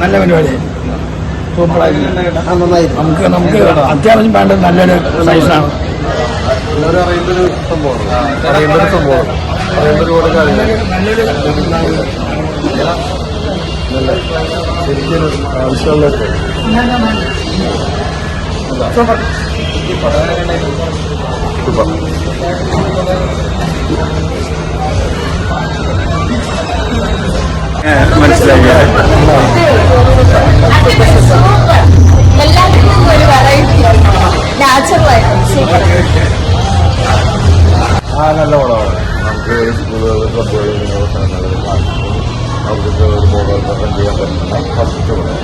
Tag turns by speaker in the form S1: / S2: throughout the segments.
S1: നല്ല പരിപാടി. സൂപ്പറായി
S2: നന്നായിരുന്നു
S1: നമുക്ക് നമുക്ക് അത്യാവശ്യം വേണ്ട നല്ലൊരു സൈസാണ്.
S3: സംഭവമാണ്. സംഭവമാണ്. കാര്യങ്ങൾ.
S1: നല്ലൊരു
S3: നല്ല ശരിക്കും ആവശ്യമുള്ള
S1: മനസ്സിലായി.
S4: എല്ലാത്തിനും ഒരു വെറൈറ്റി നാച്ചുറൽ ആയിട്ട് സൂപ്പർ
S3: ആ നല്ല പടമാണ് നമുക്ക് അവർക്ക് ഒരു ബോധവൽക്കരണം ചെയ്യാൻ പറ്റുന്ന ഫസ്റ്റ് പടം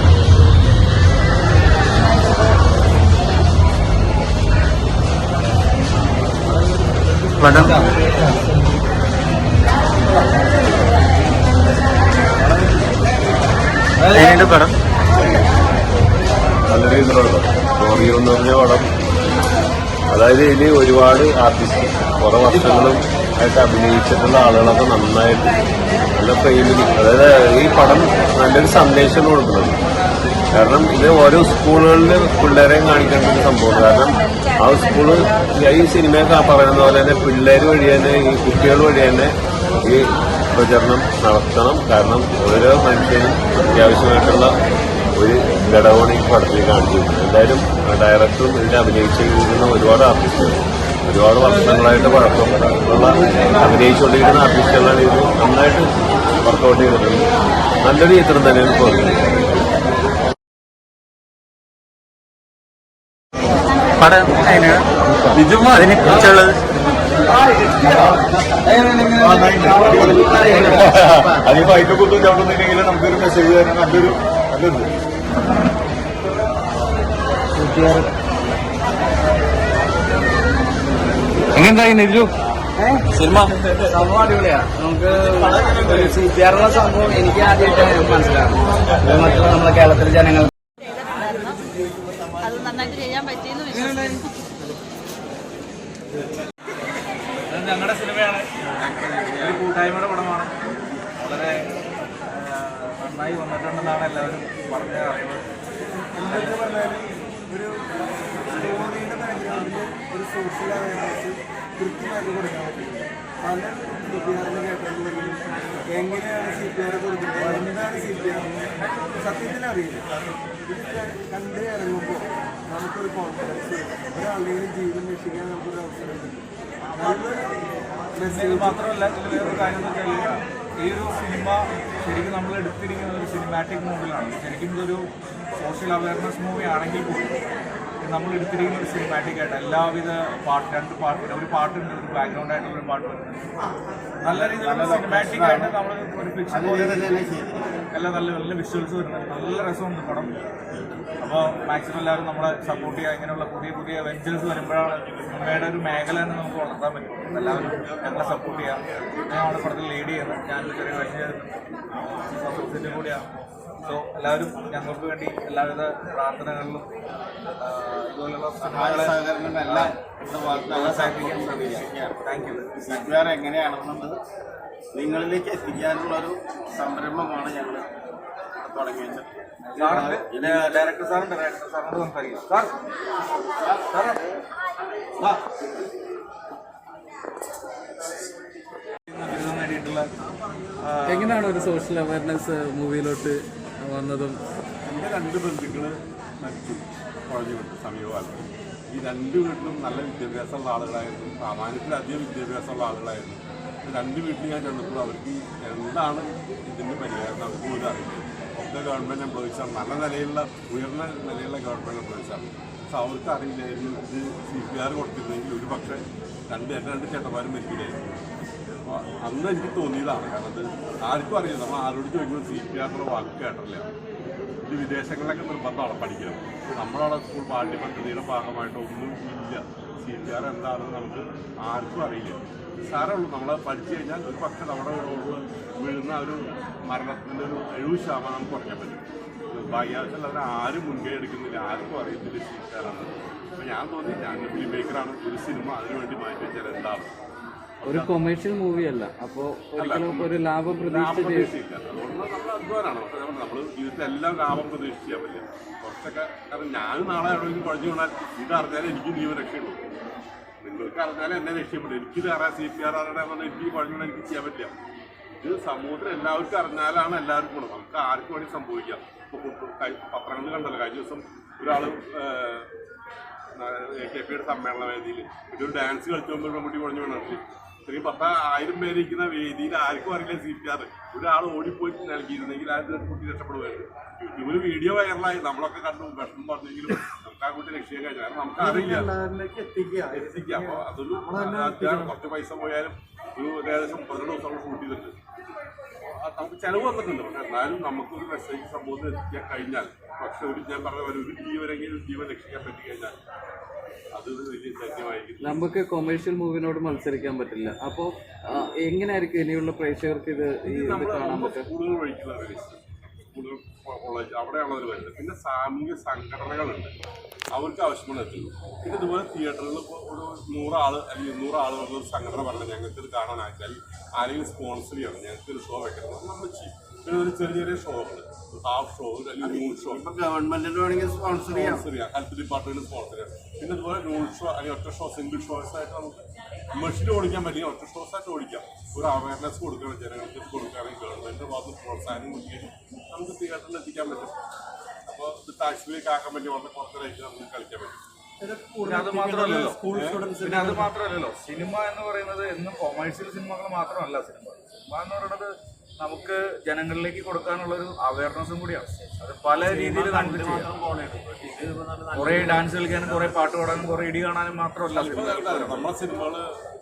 S1: പടം എങ്ങനെയുണ്ട് പടം.
S3: നല്ല രീതിയിലുള്ള സ്റ്റോറി എന്ന് പറഞ്ഞ പടം. അതായത് ഇതിൽ ഒരുപാട് ആർട്ടിസ്റ്റ് കുറെ വർഷങ്ങളും ആയിട്ട് അഭിനയിച്ചിട്ടുള്ള ആളുകളൊക്കെ നന്നായിട്ട് നല്ല ഫ്രെയിമിൽ അതായത് ഈ പടം നല്ലൊരു സന്ദേശം കൊടുക്കുന്നത്. കാരണം ഇത് ഓരോ സ്കൂളുകളിൽ പിള്ളേരെയും കാണിക്കേണ്ട ഒരു സംഭവമാണ്. കാരണം ആ സ്കൂൾ ഈ സിനിമയൊക്കെ പറയുന്ന പോലെ തന്നെ പിള്ളേർ വഴി തന്നെ ഈ കുട്ടികൾ വഴി തന്നെ ഈ പ്രചരണം നടത്തണം. കാരണം ഓരോ മനുഷ്യനും അത്യാവശ്യമായിട്ടുള്ള ഒരു ഘടകമാണ് ഈ പടത്തിൽ കാണിച്ചിരുന്നത് എന്തായാലും ഡയറക്ടറും ഇതിൽ അഭിനയിച്ചിരിക്കുന്ന ഒരുപാട് ആർട്ടിസ്റ്റുകൾ ഒരുപാട് വർഷങ്ങളായിട്ട് പഴക്കം ഉള്ള അഭിനയിച്ചുകൊണ്ടിരിക്കുന്ന ആർട്ടിസ്റ്റുകളാണ് ഇത് നന്നായിട്ട് വർക്കൗട്ട് ചെയ്തിട്ടുണ്ട് നല്ലൊരു ചിത്രം തന്നെയാണ് തോന്നുന്നത്.
S1: പടം അതിനെ കുറിച്ചുള്ളത്?
S3: അതിന് അതിന്റെ കുത്തും ചവിട്ടുന്നില്ലെങ്കിൽ നമുക്കൊരു മെസ്സേജ് തരാൻ നല്ലൊരു നല്ലൊരു
S1: എങ്ങനെന്തായി നെല്ലു? സിനിമ?
S2: സംഭവം അടിപൊളിയാണ് നമുക്ക് സി പി ആറിന്റെ സംഭവം എനിക്ക് ആദ്യമായിട്ട് മനസ്സിലാകും മറ്റുള്ള നമ്മുടെ കേരളത്തിലെ ജനങ്ങൾ
S4: അത് നന്നായിട്ട് ചെയ്യാൻ പറ്റിയെന്ന് വിശ്വസിക്കുന്നു
S5: ഞങ്ങളുടെ സിനിമയാണ് ഒരു കൂട്ടായ്മയുടെ പടമാണ് വളരെ ആ, നന്നായി വന്നിട്ടുണ്ടെന്നാണ് എല്ലാവരും പറഞ്ഞ് അറിയുന്നത്
S6: ഒരു സ്റ്റോറിയുടെ ബാക്ക്ഗ്രൗണ്ടിൽ ഒരു സോഷ്യൽ അവയർനെസ് കൃത്യമായിട്ട് കൊടുക്കാൻ പറ്റും പല സി പി ആറിന് കേട്ടിട്ടുണ്ടെങ്കിലും എങ്ങനെയാണ് സി പി ആർ കൊടുക്കുന്നത് എന്താണ് സി പി ആർ സത്യത്തിൽ അറിയില്ല ഇതൊക്കെ കണ്ട് ഇറങ്ങുമ്പോൾ നമുക്കൊരു കോൺഫിഡൻസ് ഒരാളുടെയും ജീവിതം രക്ഷിക്കാൻ നമുക്കൊരു അവസരം
S5: മാത്രമല്ല വേറൊരു കാര്യം എന്ന് വെച്ചാൽ ഈ ഒരു സിനിമ ശരിക്കും നമ്മൾ എടുത്തിരിക്കുന്ന ഒരു സിനിമാറ്റിക് മൂവിലാണ് ശരിക്കും ഇതൊരു സോഷ്യൽ അവയർനെസ് മൂവി ആണെങ്കിൽ പോലും നമ്മൾ എടുത്തിരിക്കുന്ന ഒരു സിനിമാറ്റിക് ആയിട്ട് എല്ലാവിധ പാട്ട് രണ്ട് പാട്ട് ഒരു പാട്ടുണ്ട് ഒരു ബാക്ക്ഗ്രൗണ്ട് ആയിട്ടുള്ള ഒരു പാട്ട് നല്ല രീതിയിലുള്ള സിനിമാറ്റിക് ആയിട്ട് നമ്മൾ ഒരു ഫിക്ഷൻ എല്ലാം നല്ല നല്ല വിഷ്വൽസ് വരുന്നുണ്ട്. നല്ല രസമുണ്ട് പടം. അപ്പോൾ മാക്സിമം എല്ലാവരും നമ്മളെ സപ്പോർട്ട് ചെയ്യുക ഇങ്ങനെയുള്ള പുതിയ പുതിയ വെഞ്ചേഴ്സ് വരുമ്പോഴാണ് സിനിമയുടെ ഒരു മേഖല തന്നെ നമുക്ക് വളർത്താൻ പറ്റും. എല്ലാവരും ഞങ്ങളെ സപ്പോർട്ട് ചെയ്യുക. ഞങ്ങളുടെ പടത്തിൽ ലീഡ് ചെയ്യുന്നത് ഞാനൊരു ചെറിയ അസോസിയേറ്റ് കൂടിയാണ്. സോ എല്ലാവരും ഞങ്ങൾക്ക് വേണ്ടി എല്ലാവിധ പ്രാർത്ഥനകളിലും ഇതുപോലുള്ള സിനിമകളെ സഹായിക്കാൻ ശ്രമിക്കുക. താങ്ക് യു
S7: എങ്ങനെയാണെന്നുള്ളത് നിങ്ങളിലേക്ക് എത്തിക്കാനുള്ള ഒരു സംരംഭമാണ് ഞങ്ങൾ തുടങ്ങിയത്.
S5: ഡയറക്ടർ സാറും ഡയറക്ടർ സാറിനോട് സംസാരിക്കാം. സാർ സാറേ
S8: എങ്ങനെയാണ് ഒരു സോഷ്യൽ അവയർനെസ് മൂവിയിലോട്ട് വന്നതും
S3: എന്റെ രണ്ട് ബന്ധുക്കൾ മരിച്ചു. കുഴഞ്ഞു വിട്ടു സമീപകാലത്ത്. ഈ രണ്ട് വീട്ടിലും നല്ല വിദ്യാഭ്യാസമുള്ള ആളുകളായിരുന്നു. സാമാന്യത്തിലധികം വിദ്യാഭ്യാസമുള്ള ആളുകളായിരുന്നു. രണ്ട് വീട്ടിൽ ഞാൻ ചെന്നപ്പോൾ അവർക്ക് എന്താണ് ഇതിന്റെ പരിഹാരം അവർക്ക് പോലും അറിയില്ല. ഒക്കെ ഗവൺമെന്റ് എംപ്ലോയീസാണ്. നല്ല നിലയിലുള്ള ഉയർന്ന നിലയിലുള്ള ഗവൺമെന്റ് എംപ്ലോയീസാണ്. പക്ഷെ അവർക്ക് അറിയില്ലായിരുന്നു ഇത് സി പി ആർ കൊടുത്തിരുന്നെങ്കിൽ ഒരു പക്ഷേ രണ്ട് രണ്ട് ചേട്ടന്മാരും മരിക്കില്ലായിരുന്നു. അന്ന് എനിക്ക് തോന്നിയതാണ്. കാരണം അത് ആർക്കും അറിയില്ല. നമ്മൾ ആരോട് ചോദിക്കുന്നത് സി പി ആറിനുള്ള വാക്ക് കേട്ടില്ല ഇത് വിദേശങ്ങളിലൊക്കെ നിർബന്ധമാണ് പഠിക്കണം നമ്മളവിടെ സ്കൂൾ പാഠ്യ പദ്ധതിയുടെ ഭാഗമായിട്ട് ഒന്നും ഇല്ല. സി പി ആർ എന്താണെന്ന് നമുക്ക് ആർക്കും അറിയില്ല. സാരമുള്ളൂ. നമ്മൾ പഠിച്ചു കഴിഞ്ഞാൽ ഒരു പക്ഷേ നമ്മുടെ വീഴുന്ന ഒരു മരണത്തിന്റെ ഒരു എഴുപത് ശതമാനം നമുക്ക് കുറയ്ക്കാൻ പറ്റും. ഭാഗ്യാവശ്യം അവർ ആരും മുൻകൈ എടുക്കുന്നില്ല. ആർക്കും അറിയത്തില്ല സി പി ആറാണ് അപ്പം ഞാൻ തോന്നി ഞാൻ ഫിലിം മേക്കറാണ് ഒരു സിനിമ അതിനുവേണ്ടി മാറ്റി വെച്ചാൽ എന്താണ്?
S9: ഒരു കൊമേഴ്സ്യൽ മൂവി അല്ല. അപ്പോ ഒരിക്കലും ഒരു ലാഭം പ്രതീക്ഷിച്ച്
S3: അതുകൊണ്ട് നമ്മൾ അധ്വാനാണ്. പക്ഷെ നമ്മൾ ജീവിതത്തിൽ എല്ലാം ലാഭം പ്രതീക്ഷിക്കാൻ പറ്റില്ല കുറച്ചൊക്കെ കാരണം ഞാൻ നാളെ എവിടെയെങ്കിലും കുഴഞ്ഞു വീണാൽ ഇത് അറിഞ്ഞാലേ എനിക്ക് ജീവൻ രക്ഷയുള്ളൂ. നിങ്ങൾക്ക് അറിഞ്ഞാലേ എന്നെ രക്ഷപ്പെടും എനിക്കിത് അറിയാം സി പി ആർ അറിയണമെന്ന് എനിക്ക് കുഴഞ്ഞു വീണാൽ എനിക്ക് ചെയ്യാൻ പറ്റില്ല. ഇത് സമൂഹത്തിൽ എല്ലാവർക്കും അറിഞ്ഞാലാണ് എല്ലാവർക്കും ഗുണം. നമുക്ക് ആർക്കും വേണ്ടി സംഭവിക്കാം? ഇപ്പൊ കുട്ടു- പത്രങ്ങളിൽ കണ്ടല്ലോ. കഴിഞ്ഞ ദിവസം ഒരാൾ എ കെ പിയുടെ സമ്മേളന വേദിയിൽ ഒരു ഡാൻസ് കളിച്ചുകൊണ്ട് മമ്മൂട്ടി കുഴഞ്ഞു വീണിട്ട് ഇത്രയും പത്ത് ആയിരം പേരിക്കുന്ന വേദിയിൽ ആർക്കും അറിയില്ല സി പി ആർ. ഒരാൾ ഓടിപ്പോയി നൽകിയിരുന്നെങ്കിൽ ആ കുട്ടി രക്ഷപ്പെടുമായിരുന്നു യൂട്യൂബിൽ വീഡിയോ വൈറലായി. നമ്മളൊക്കെ കണ്ടു. വിഷമം പറഞ്ഞെങ്കിലും നമുക്ക് ആ കുട്ടി രക്ഷിക്കാൻ കഴിഞ്ഞു. കാരണം നമുക്ക് അറിയില്ല.
S10: എത്തിക്കുക.
S3: എത്തിക്കാം അപ്പൊ അതൊരു അത്യാവശ്യം കുറച്ച് പൈസ പോയാലും ഒരു ഏകദേശം പതിനെട്ട് ദിവസം നമ്മൾ ഷൂട്ട് ചെയ്തിട്ടുണ്ട്. നമുക്ക് ചെലവ് വന്നിട്ടുണ്ട്. പക്ഷെ എന്നാലും നമുക്കൊരു മെസ്സേജ് സംഭവത്തിൽ എത്തിക്കാൻ കഴിഞ്ഞാൽ പക്ഷെ ഒരു ഞാൻ പറഞ്ഞ പോലെ ഒരു ജീവനെങ്കിലും ജീവൻ രക്ഷിക്കാൻ പറ്റി കഴിഞ്ഞാൽ അത് ഒരു വലിയ ചൈത്യമായിരിക്കും
S9: നമുക്ക് കൊമേഴ്ഷ്യൽ മൂവിനോട് മത്സരിക്കാൻ പറ്റില്ല. അപ്പോ എങ്ങനെയായിരിക്കും ഇനിയുള്ള പ്രേക്ഷകർക്ക് ഇത് ഈ ഇത് കാണാൻ പറ്റും
S3: സ്കൂളുകൾ കോളേജ് വരുന്നത് പിന്നെ സാമൂഹിക സംഘടനകളുണ്ട്. അവർക്ക് ആവശ്യമാണ് എത്തുന്നു പിന്നെ ഇതുപോലെ തിയേറ്ററുകളിൽ ഇപ്പോൾ ഒരു നൂറാൾ അല്ലെങ്കിൽ ഇരുന്നൂറാൾ ആളുകൾ ഒരു സംഘടന പറഞ്ഞാൽ ഞങ്ങൾക്ക് ഇത് കാണാനാക്കിയാൽ ആരെങ്കിലും സ്പോൺസർ ചെയ്യണം. ഞങ്ങൾക്ക് ഒരു ഷോ വെക്കണം. നമ്മൾ ചെയ്യും. പിന്നെ ഒരു ചെറിയ ചെറിയ ഷോകൾ ഹാഫ് ഷോ അല്ലെങ്കിൽ മൂന്ന് ഷോ
S11: ഇപ്പൊ ഗവൺമെന്റിന് വേണമെങ്കിൽ സ്പോൺസർ ചെയ്യാം.
S3: സ്പോൺസർ ചെയ്യാം. ഹെൽത്ത് ഡിപ്പാർട്ട്മെന്റ് സ്പോൺസർ ചെയ്യാം. പിന്നെ ഇതുപോലെ ന്യൂൺ ഷോ അല്ലെങ്കിൽ ഒറ്റ ഷോ സിംഗിൾ ഷോസ് ആയിട്ട് നമുക്ക് മെഷീൻ ഓടിക്കാൻ പറ്റില്ല. ഒറ്റ ഷോസ് ആയിട്ട് ഓടിക്കാം. ഒരു അവയർനെസ് കൊടുക്കണം ജനങ്ങൾക്ക് കൊടുക്കുകയാണെങ്കിൽ ഗവൺമെന്റിന്റെ ഭാഗത്ത് പ്രോത്സാഹനം കൊടുക്കുകയും നമുക്ക് തിയേറ്ററിൽ എത്തിക്കാൻ പറ്റും. അപ്പോൾ ഇത് ടാക്സിലേക്ക് ആക്കാൻ പറ്റി വളരെ കുറച്ച് റേറ്റ് നമുക്ക് കളിക്കാൻ പറ്റും.
S5: പിന്നെ അത് മാത്രമല്ലല്ലോ.
S10: സ്കൂൾ സ്റ്റുഡൻസ്
S5: പിന്നെ അത് മാത്രമല്ലല്ലോ. സിനിമ എന്ന് പറയുന്നത് എന്നും കൊമേഴ്സ്യൽ സിനിമകൾ മാത്രമല്ല സിനിമ. സിനിമ എന്ന് പറയുന്നത് നമുക്ക് ജനങ്ങളിലേക്ക് കൊടുക്കാനുള്ള ഒരു അവയർനെസ്സും കൂടിയാണ്. അത് പല രീതിയിൽ നമുക്ക് ചെയ്യാം. കുറെ ഡാൻസ് കളിക്കാനും കുറെ പാട്ട് പാടാനും കുറെ ഇടി കാണാനും മാത്രമല്ല
S3: നമ്മുടെ സിനിമകൾ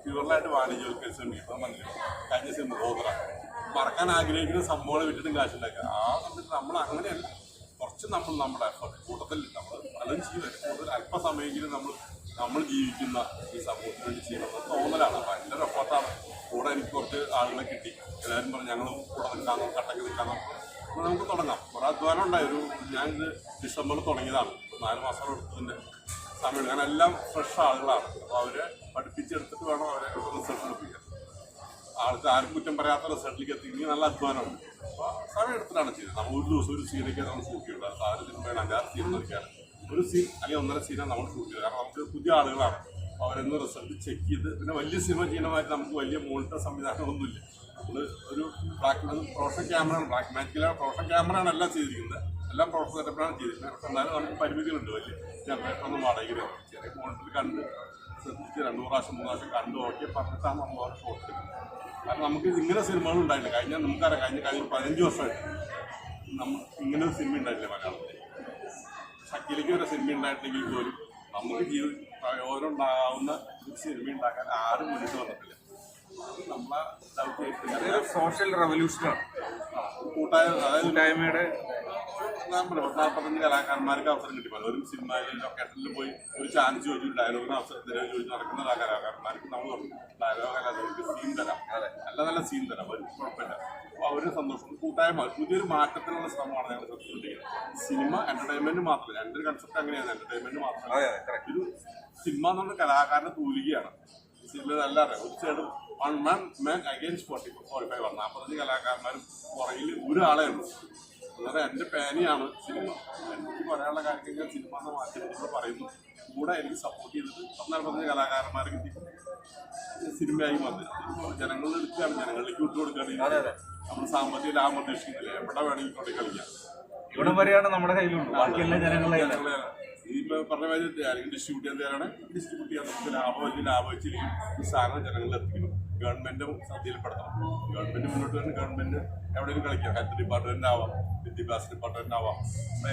S3: പ്യൂർലായിട്ട് വാണിജ്യവൽക്കരിച്ചുണ്ട് ഇപ്പൊ മനസ്സിലായി കഴിഞ്ഞ സിനിമ ഗോത്ര മറക്കാൻ ആഗ്രഹിക്കുന്ന സംഭവങ്ങൾ വിട്ടിട്ടും കാശുണ്ടാക്കുക. ആ സമയത്ത് നമ്മൾ അങ്ങനെയല്ല. കുറച്ച് നമ്മൾ നമ്മുടെ എഫർട്ട് കൂട്ടത്തിൽ നമ്മൾ പലതും ചെയ്യുന്നത് കൂടുതൽ അല്പസമയെങ്കിലും നമ്മൾ നമ്മൾ ജീവിക്കുന്ന ഈ സമൂഹത്തിന് വേണ്ടി ചെയ്യണം. തോന്നലാണ്. ഒരു എഫർട്ടാണ് കൂടെ എനിക്ക് കുറച്ച് ആളുകളെ കിട്ടി. എല്ലാവരും പറഞ്ഞു ഞങ്ങളും കൂടെ നിൽക്കാന്നോ കട്ടക്ക് നിൽക്കാന്നോ അപ്പോൾ നമുക്ക് തുടങ്ങാം. കുറേ അധ്വാനം ഉണ്ടായി. ഒരു ഞാനിത് ഡിസംബറിൽ തുടങ്ങിയതാണ്. നാല് മാസം എടുത്തതിന്റെ സമയം കാരണം എല്ലാം ഫ്രഷ് ആളുകളാണ്. അപ്പോൾ അവരെ പഠിപ്പിച്ചെടുത്തിട്ട് വേണം അവരെ റിസൾട്ട് എടുപ്പിക്കാൻ. ആൾക്ക് ആരും കുറ്റം പറയാത്ത റിസൾട്ടിലേക്ക് എത്തിക്കണമെങ്കിൽ നല്ല അധ്വാനമുണ്ട്. അപ്പോൾ സമയം എടുത്തിട്ടാണ് ചെയ്തത് നമ്മൾ ഒരു ദിവസം ഒരു സീനൊക്കെ നമ്മൾ ഷൂട്ട് അത് ആറ് സിനിമയാണ് അഞ്ചാറ് സീൻ നോക്കിയാണ് ഒരു സീൻ അല്ലെങ്കിൽ ഒന്നര സീനാണ് നമ്മൾ ഷൂട്ട് ചെയ്തത് കാരണം നമുക്ക് പുതിയ ആളുകളാണ്. അവരൊന്ന് റിസൾട്ട് ചെക്ക് ചെയ്ത് പിന്നെ വലിയ സിനിമ ചെയ്യണമായിട്ട് നമുക്ക് വലിയ മോണിറ്റർ സംവിധാനമൊന്നുമില്ല നമ്മൾ ഒരു പ്രൊഫഷണൽ ക്യാമറയാണ് ബ്ലാക്ക് മാജിക്കിലാണ് പ്രൊഫഷണൽ ക്യാമറയാണ് എല്ലാം ചെയ്തിരിക്കുന്നത്. എല്ലാം പ്രൊഫഷണൽ സെറ്റപ്പിലാണ് ചെയ്തിരിക്കുന്നത്. പക്ഷെ എന്നാലും നമുക്ക് പരിമിതികളുണ്ട് വലിയ. ജനറേറ്ററൊന്നും വാടകയില്ല ചെറിയ മോണിറ്റർ കണ്ട് ശ്രദ്ധിച്ച് രണ്ടു പ്രാവശ്യം മൂന്ന് പ്രാവശ്യം കണ്ടു നോക്കി പറഞ്ഞിട്ടാണ് നമ്മൾ ഓരോ ഷോട്ട് കാരണം നമുക്ക് ഇങ്ങനെ സിനിമകൾ ഉണ്ടായില്ല കഴിഞ്ഞാൽ നമുക്കറിയാം കഴിഞ്ഞ കഴിഞ്ഞ പതിനഞ്ച് വർഷമായിട്ട് നമ്മൾ ഇങ്ങനെ ഒരു സിനിമ ഉണ്ടായിട്ടില്ല മലയാളത്തിൽ ശക്തിയിലേക്ക് ഒരു സിനിമ ഉണ്ടായിട്ടെങ്കിൽ പോലും നമുക്ക് ജീവിത ഒരു സിനിമ ഉണ്ടാക്കാൻ ആരും മുന്നിട്ട് വന്നിട്ടില്ല. നമ്മളെ
S5: സോഷ്യൽ റവല്യൂഷനാണ്
S3: കൂട്ടായ അതായത്
S5: കൂട്ടായ്മയുടെ
S3: നാൽപ്പത്തഞ്ച് കലാകാരന്മാർക്ക് അവസരം കിട്ടി. പലരും ഒരു സിനിമയിൽ ലൊക്കേഷനിൽ പോയി ഒരു ചാൻസ് ചോദിച്ചു ഡയലോഗിന് അവസരം ചോദിച്ചു. നടക്കുന്ന കലാകാരന്മാർക്ക് നമ്മൾ ഡയലോഗ് അല്ലാതെ സീൻ തരാം. നല്ല നല്ല സീൻ തരാം. ഒരു കുഴപ്പമില്ല. അപ്പോൾ അവർ സന്തോഷം. കൂട്ടായ്മ പുതിയൊരു മാറ്റത്തിനുള്ള ശ്രമമാണ് ഞങ്ങൾ ശ്രദ്ധിച്ചുകൊണ്ടിരിക്കുന്നത് സിനിമ എന്റർടൈൻമെന്റ് മാത്രമല്ല. എന്റെ ഒരു കൺസെപ്റ്റ് അങ്ങനെയാണ്. എന്റർടൈൻമെന്റ് മാത്രമല്ല. ഒരു സിനിമ എന്ന് പറഞ്ഞ കലാകാരനെ തൂലികയാണ്. സിനിമ നല്ല അറിയാം. ഒരു side one man man against forty forty five ആണ്. നാൽപ്പത്തഞ്ച് കലാകാരന്മാരും പുറകിൽ ഒരാളേ ഉള്ളൂ. അതായത് എന്റെ പാനിയാണ് സിനിമ. എനിക്ക് പറയാനുള്ള കാര്യം ഞാൻ സിനിമ എന്ന മാധ്യമത്തിൽ പറയുന്നു. കൂടെ എനിക്ക് സപ്പോർട്ട് ചെയ്തിട്ട് പതിനാൽപ്പത്തഞ്ച് കലാകാരന്മാരെ കിട്ടി. സിനിമയായി വന്നത് ജനങ്ങളിൽ എടുക്കുകയാണ് ജനങ്ങളിലേക്ക് വിട്ടു കൊടുക്കുകയാണെങ്കിൽ നമ്മൾ സാമ്പത്തിക ലാഭം ഉദ്ദേശിക്കുന്നില്ല. എവിടെ വേണമെങ്കിൽ കളിക്കാം.
S5: ഇവിടെ വരെയാണ് നമ്മുടെ കയ്യിലുണ്ട് ബാക്കിയെല്ലാം.
S3: ജനങ്ങളെ ഈ പറഞ്ഞ മാതിരി ആരെങ്കിലും ഡിസ്ട്രിബ്യൂട്ട് ചെയ്യാൻ തയ്യാറാണ്. ഡിസ്ട്രിബ്യൂട്ട് ചെയ്യാൻ നമുക്ക് ലാഭം വലിയ ലാഭം വെച്ചിരിക്കും ഈ സാധനം ജനങ്ങളിൽ എത്തിക്കണം ഗവൺമെന്റും ശ്രദ്ധയിൽപ്പെടുത്തണം ഗവൺമെന്റ് മുന്നോട്ട് വരുന്ന ഗവൺമെന്റ് എവിടെയെങ്കിലും കളിക്കാം. ഹെൽത്ത് ഡിപ്പാർട്ട്മെന്റ് ആവാം വിദ്യാഭ്യാസ ഡിപ്പാർട്ട്മെന്റ് ആവാം.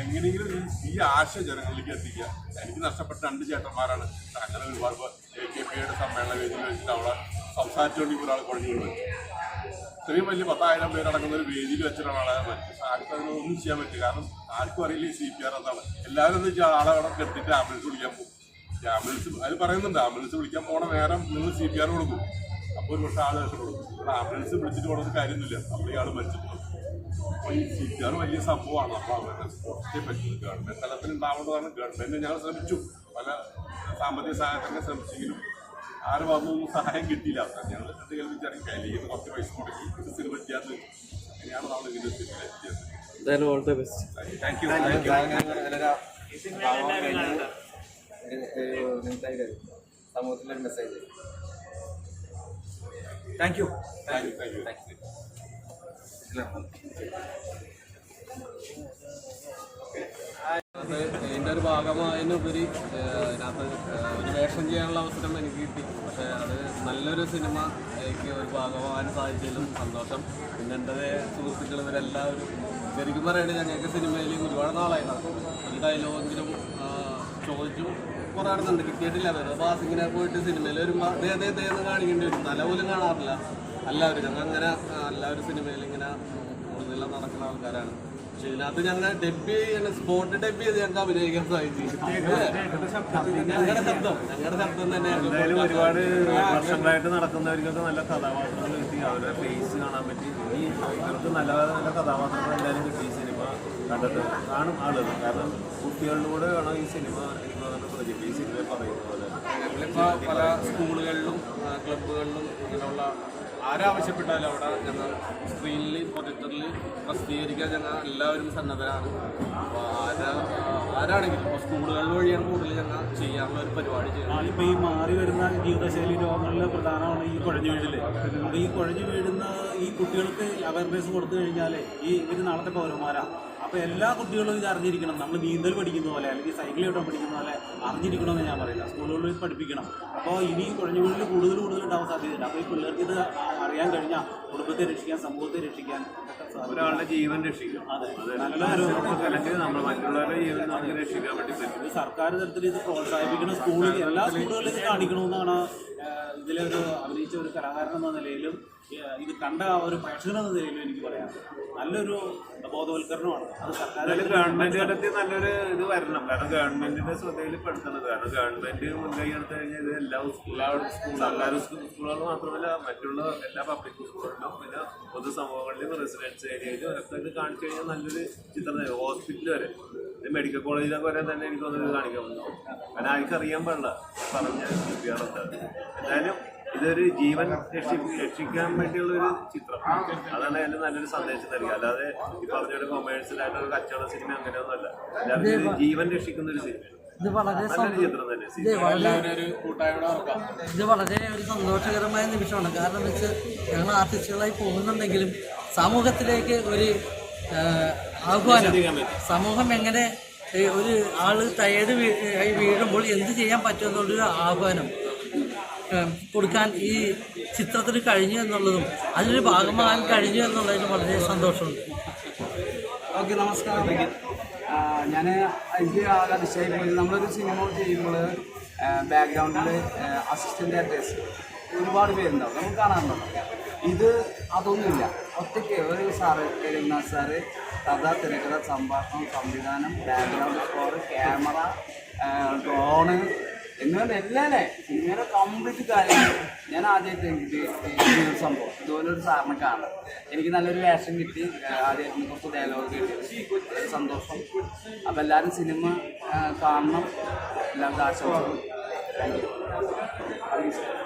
S3: എങ്ങനെയെങ്കിലും ഈ ആശ ജനങ്ങളിലേക്ക് എത്തിക്കുക. എനിക്ക് നഷ്ടപ്പെട്ട രണ്ട് ചേട്ടന്മാരാണ്. അങ്ങനെ ഒരുപാട് എ കെ പിയുടെ സമ്മേളന വേദിയിൽ വെച്ചിട്ട് അവിടെ സംസാരിച്ചുകൊണ്ടിരിക്കുന്ന ഒരാൾ കുഴഞ്ഞു കൊണ്ടുവരും ഇത്രയും വലിയ പത്തായിരം പേരടങ്ങുന്ന ഒരു വേദിയിൽ വെച്ചിട്ടാണ് മരിച്ചത് ആർക്കും അതിനൊന്നും ചെയ്യാൻ പറ്റില്ല. കാരണം ആർക്കും അറിയില്ല സി പി ആർ എന്താണ് എല്ലാവരും എന്ന് വെച്ചാൽ ആളെ അവിടെ കെട്ടിട്ട് ആംബുലൻസ് വിളിക്കാൻ പോകും. ആംബുലൻസ് അത് പറയുന്നുണ്ട്. ആംബുലൻസ് വിളിക്കാൻ പോണ നേരം നിങ്ങൾ സി പി ആർ കൊടുക്കും. അപ്പോൾ ഒരു പക്ഷേ ആൾ രക്ഷപ്പെടും. ആംബുലൻസ് വിളിച്ചിട്ട് പോകണമെന്ന് കാര്യമൊന്നുമില്ല അപ്പോൾ ആൾ മരിച്ചിട്ടുണ്ട് അപ്പോൾ ഈ സി പി ആർ വലിയ സംഭവമാണ്. അപ്പോൾ അവരുടെ സ്പോർട്സിനെ പറ്റുന്നത് ഗവൺമെന്റ് തലത്തിൽ ഉണ്ടാവേണ്ടതാണ്. ഗവൺമെന്റ് ഞങ്ങൾ ശ്രമിച്ചു. പല സാമ്പത്തിക സഹായത്തിനൊക്കെ ശ്രമിച്ചെങ്കിലും ആരും വന്നു സഹായം കിട്ടിയില്ല ഞങ്ങൾ കണ്ട് വിചാരിക്കും കയ്യിൽ കുറച്ച് പൈസ മുടക്കി ഇത് സിനിമ ചെയ്യാത്ത അങ്ങനെയാണ് നമ്മൾ ഇതിന്റെ സിനിമ എത്തിയത്
S9: എന്തായാലും all the best
S3: thank you thank you
S2: സമൂഹത്തിലൊരു message
S5: thank you
S3: thank you thank you thank you
S12: അത് ഒരു ഭാഗമായതിനുപരി അതിനകത്ത് ഒരു വേഷം ചെയ്യാനുള്ള അവസരം എനിക്ക് കിട്ടി. പക്ഷേ അത് നല്ലൊരു സിനിമ എനിക്ക് ഒരു ഭാഗമാകാൻ സാധിച്ചതിലും സന്തോഷം. പിന്നെ എന്റെ സുഹൃത്തുക്കൾ ഇവരെല്ലാവരും ശരിക്കും പറയുന്നത് ഞങ്ങൾക്ക് സിനിമയിൽ ഒരുപാട് നാളായി. നടക്കും ഒരു ഡയലോഗെങ്കിലും ചോദിച്ചു. കുറേ കിട്ടിയിട്ടില്ല. വെറുതെ പാസിങ്ങിനെ പോയിട്ട് സിനിമയിൽ വരുമ്പോൾ അതേ അതേ അതേ എന്ന് കാണിക്കേണ്ടി വരും. തല പോലും കാണാറില്ല. എല്ലാവരും. ഞങ്ങൾ അങ്ങനെ എല്ലാവരും സിനിമയിൽ ഇങ്ങനെ കൂടുതലും നടക്കുന്ന ആൾക്കാരാണ്. പക്ഷെ ഇതിനകത്ത് ഞങ്ങൾ ഡെബ്യൂ ചെയ്യുന്ന സ്പോട്ട് ഡെബ്യൂ ചെയ്ത് ഞങ്ങൾക്ക് അഭിനയിക്കാൻ സാധിച്ചു. ഞങ്ങളുടെ ശബ്ദം. ഞങ്ങളുടെ ശബ്ദം. തന്നെ
S11: എന്തായാലും ഒരുപാട് വർഷങ്ങളായിട്ട് നടക്കുന്നവർക്കൊക്കെ നല്ല കഥാപാത്രങ്ങൾ കിട്ടി. അവരുടെ ഫേസ് കാണാൻ പറ്റി. ഇനി ഇവർക്ക് നല്ല നല്ല കഥാപാത്രങ്ങൾ എന്തായാലും കിട്ടി ഈ സിനിമ കണ്ടിട്ട് കാണും ആളുകൾ. കാരണം കുട്ടികളിലൂടെ വേണം ഈ സിനിമ എനിക്ക് പ്രൊജക്ട് ഈ സിനിമ പറയുന്ന പോലെ.
S12: ഞങ്ങളിപ്പോൾ പല സ്കൂളുകളിലും ക്ലബുകളിലും ഇങ്ങനെയുള്ള ആരാവശ്യപ്പെട്ടാലും അവിടെ ഞങ്ങൾ സ്ക്രീനിൽ പ്രൊജക്ടറിൽ പ്രസിദ്ധീകരിക്കാൻ ഞങ്ങൾ എല്ലാവരും സന്നദ്ധരാണ്. അപ്പോൾ ആരാ ആരാണെങ്കിലും ഇപ്പോൾ സ്കൂളുകളിൽ വഴിയാണ് കൂടുതൽ ഞങ്ങൾ ചെയ്യാനുള്ള ഒരു പരിപാടി ചെയ്യുന്നത്.
S10: ഇപ്പോൾ ഈ മാറി വരുന്ന ജീവിതശൈലി രോഗങ്ങളിൽ പ്രധാനമാണ് ഈ കുഴഞ്ഞു വീഴൽ അപ്പോൾ ഈ കുഴഞ്ഞു വീടുന്ന ഈ കുട്ടികൾക്ക് അവയർനെസ് കൊടുത്തു കഴിഞ്ഞാൽ ഈ ഇവർ നാളത്തെ പൗരന്മാരാ. അപ്പൊ എല്ലാ കുട്ടികളും ഇത് അറിഞ്ഞിരിക്കണം. നമ്മൾ നീന്തൽ പഠിക്കുന്ന പോലെ അല്ലെങ്കിൽ സൈക്കിൾ ഓട്ടം പഠിക്കുന്ന പോലെ അറിഞ്ഞിരിക്കണമെന്ന് ഞാൻ പറയില്ല സ്കൂളുകളിൽ പഠിപ്പിക്കണം. അപ്പോൾ ഇനി കുഴഞ്ഞു വീഴൽ കൂടുതൽ കൂടുതൽ ഉണ്ടാവാൻ സാധ്യതയുണ്ട്. അപ്പോൾ ഈ പിള്ളേർക്ക് ഇത് അറിയാൻ കഴിഞ്ഞാൽ കുടുംബത്തെ രക്ഷിക്കാൻ സമൂഹത്തെ രക്ഷിക്കാൻ.
S11: ഒരാളുടെ ജീവൻ രക്ഷിക്കും.
S10: അതെ.
S11: അത്.
S10: നല്ലൊരു
S11: അല്ലെങ്കിൽ നമ്മൾ മറ്റുള്ളവരുടെ ജീവൻ നമുക്ക് രക്ഷിക്കാൻ വേണ്ടി പറ്റും.
S10: ഇത് സർക്കാർ തരത്തിൽ ഇത് പ്രോത്സാഹിപ്പിക്കുന്ന സ്കൂളിൽ എല്ലാ സ്കൂളുകളിലും ഇത് കാണിക്കണമെന്നാണ് ഇതിലൊരു അഭിനയിച്ച ഒരു കലാകാരൻ എന്ന നിലയിലും ഇത് കണ്ട ഒരു പ്രേക്ഷകൻ എന്ന നിലയിലും എനിക്ക് പറയാം നല്ലൊരു ബോധവൽക്കരണമാണ്. അത് സർക്കാർ
S11: ഗവൺമെന്റ് തലത്തിൽ നല്ലൊരു ഇത് വരണം. കാരണം ഗവൺമെന്റിന്റെ ശ്രദ്ധയിൽ പെടുത്തണം. കാരണം ഗവൺമെന്റ് മുൻകൈ എടുത്തു കഴിഞ്ഞാൽ ഇത് എല്ലാ സ്കൂളുകളും സർക്കാർ സ്കൂളുകൾ മാത്രമല്ല മറ്റുള്ള എല്ലാ പബ്ലിക് സ്കൂളുകളിലും പിന്നെ പൊതുസമൂഹങ്ങളിലും റെസിഡൻസ് ഏരിയയിലും ഒക്കെ ഇത് കാണിച്ചു കഴിഞ്ഞാൽ നല്ലൊരു ചിത്രം ഹോസ്പിറ്റൽ വരെ. മെഡിക്കൽ കോളേജിലൊക്കെ വരെ തന്നെ എനിക്ക് ഇത് കാണിക്കാൻ പറ്റും. കാരണം ആർക്കറിയാൻ പാടില്ല. പറഞ്ഞ ചെയ്യാറുണ്ട് എന്തായാലും ഇതൊരു ജീവൻ രക്ഷി രക്ഷിക്കാൻ വേണ്ടിയുള്ള ഒരു ചിത്രം. അതാണ് അതിന്റെ നല്ലൊരു സന്ദേശം നൽകുക അല്ലാതെ ഈ പറഞ്ഞൊരു ഒരു കച്ചവട സിനിമ അങ്ങനെയൊന്നുമല്ല. അല്ലാതെ ജീവൻ രക്ഷിക്കുന്ന ഒരു സിനിമ
S13: ഇത് വളരെ ഇത് വളരെ
S12: ഒരു
S13: സന്തോഷകരമായ നിമിഷമാണ്. കാരണം വെച്ച് ഞങ്ങൾ ആർട്ടിസ്റ്റുകളായി പോകുന്നുണ്ടെങ്കിലും സമൂഹത്തിലേക്ക് ഒരു ആഹ്വാനം സമൂഹം എങ്ങനെ ഒരു ആൾ ടയേർഡ് ആയി വീഴുമ്പോൾ എന്ത് ചെയ്യാൻ പറ്റുമെന്നുള്ളൊരു ആഹ്വാനം. കൊടുക്കാൻ ഈ ചിത്രത്തിന് കഴിഞ്ഞു എന്നുള്ളതും അതിനൊരു ഭാഗമാകാൻ കഴിഞ്ഞു എന്നുള്ളതിന് വളരെ സന്തോഷമുണ്ട്.
S2: ഓക്കെ നമസ്കാരം. ഞാൻ എനിക്ക് ആകെ അതിശയിപ്പോയി പോയി നമ്മളൊരു സിനിമ ചെയ്യുമ്പോൾ ബാക്ക്ഗ്രൗണ്ടിൽ അസിസ്റ്റന്റ് ആക്ടേഴ്സ് ഒരുപാട് പേരുണ്ടാവും. നമുക്ക് കാണാറുണ്ടോ ഇത് അതൊന്നുമില്ല. ഒറ്റയ്ക്ക് ഒരു സാറ് രഘുനാഥ് സാറ് കഥ തിരക്കഥ സംഭാഷണം സംവിധാനം ബാക്ക്ഗ്രൗണ്ട് സ്കോർ ക്യാമറ ഡ്രോണ് എന്നിവരുടെ എല്ലാ അല്ലേ സിനിമയുടെ കംപ്ലീറ്റ് കാര്യങ്ങൾ ഞാൻ ആദ്യമായിട്ട് എനിക്ക് സംഭവം. ഇതുപോലെ ഒരു സാറിനെ കാണാം. എനിക്ക് നല്ലൊരു വേഷം കിട്ടി. ആദ്യമായിട്ട് കുറച്ച് ഡയലോഗ് കിട്ടി സന്തോഷം. അപ്പം എല്ലാവരും സിനിമ കാണണം. എല്ലാവർക്കും ആശംസകൾ താങ്ക് യു